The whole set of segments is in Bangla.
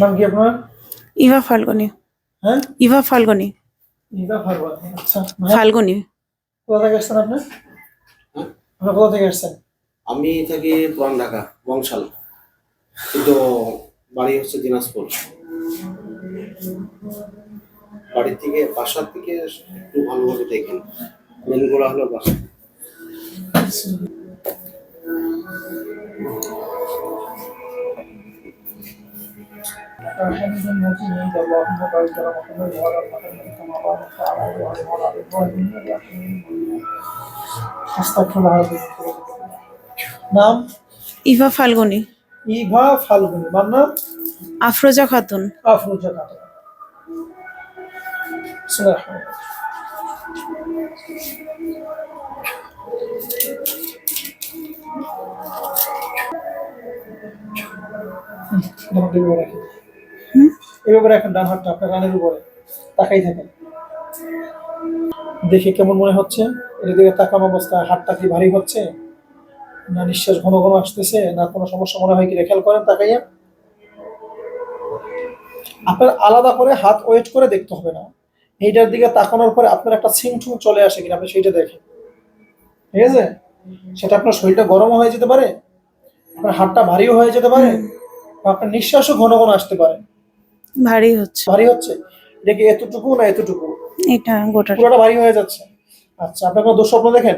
নাম কি আপনার? ইভা ফাল্গুনি। হ্যাঁ? ইভা ফাল্গুনি। ইভা ফারওয়ার আচ্ছা। ফাল্গুনি। কোথা থেকে আসছেন আপনি? আপনি কোথা থেকে আসছেন? আমি থাকি পুরান ঢাকা বংশাল। কিন্তু বাড়ি হচ্ছে দিনাজপুর। বাড়ির থেকে বাসার থেকে একটু ভালোভাবে দেখেন। মেনগুলো হলো বাসা। حميد مجيد اللهم بارك على محمد وعلى ال محمد كما باركت على ابراهيم وعلى ال ابراهيم انك حميد مجيد استغفر الله العظيم নাম ইভা ফাল্গুনি ইভা ফাল্গুনি মান নাম আফরোজা খাতুন আফরোজা খাতুন বিসমিল্লাহির রহমানির এভাবে রাখেন। ডান হাতটা আপনার রানের উপরে তাকাই থাকেন। দেখে কেমন মনে হচ্ছে? এর দিকে তাকানো অবস্থায় হাতটা কি ভারী হচ্ছে? না নিঃশ্বাস ঘন ঘন আসতেছে, না কোনো সমস্যা মনে হয় কি? খেয়াল করেন তাকাইয়া। আপনার আলাদা করে হাত ওয়েট করে দেখতে হবে না। এইটার দিকে তাকানোর পরে আপনার একটা সিমটুম চলে আসে কিনা, আপনি সেইটা দেখেন। ঠিক আছে? সেটা আপনার শরীরটা গরম হয়ে যেতে পারে, আপনার হাতটা ভারীও হয়ে যেতে পারে আপনার নিঃশ্বাসও ঘন ঘন আসতে পারে। ভারী হচ্ছে। ভারী হচ্ছে? এটা কি এতটুকু না এতটুকু? এটা গোটা। পুরোটা ভারী হয়ে যাচ্ছে? আচ্ছা আপনার কোনো দুঃস্বপ্ন দেখেন?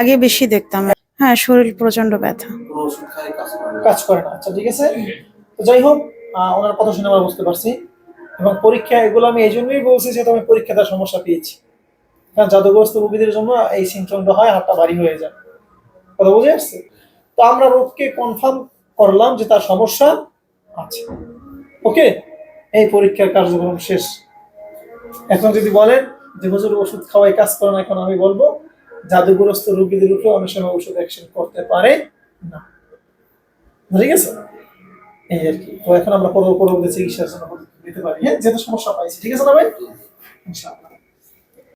আগে বেশি দেখতাম। হ্যাঁ শরীর প্রচণ্ড ব্যথা। কাজ করে না। আচ্ছা ঠিক আছে? তো যাই হোক ওনার কথা শুনে আমরা বুঝতে পারছি। এবং পরীক্ষা এগুলো আমি এই জন্যই বলছি যে আমি পরীক্ষাতে সমস্যা পেয়েছি। কারণ জাদুগ্রস্ত রোগীদের জন্য এই সিমটমটা হয় হাতটা ভারী হয়ে যায়। কথা বুঝে আসছে? তো আমরা রোগকে কনফার্ম করলাম যে তার সমস্যা আছে। ওকে, এই পরীক্ষার কার্যক্রম শেষ। এখন যদি বলেন যে, হুজুর, ওষুধ খাওয়াই কাজ করে না এখন আমি বলব, জাদুগ্রস্ত রোগীদের উপরে অনেক সময় ওষুধ অ্যাকশন করতে পারে না। ঠিক আছে? এই আর কি। তো এখন আমরা পরবর্তী চিকিৎসার জন্য দিতে পারি। হ্যাঁ যেহেতু সমস্যা পাইছি। ঠিক আছে না ভাই? ইনশাআল্লাহ।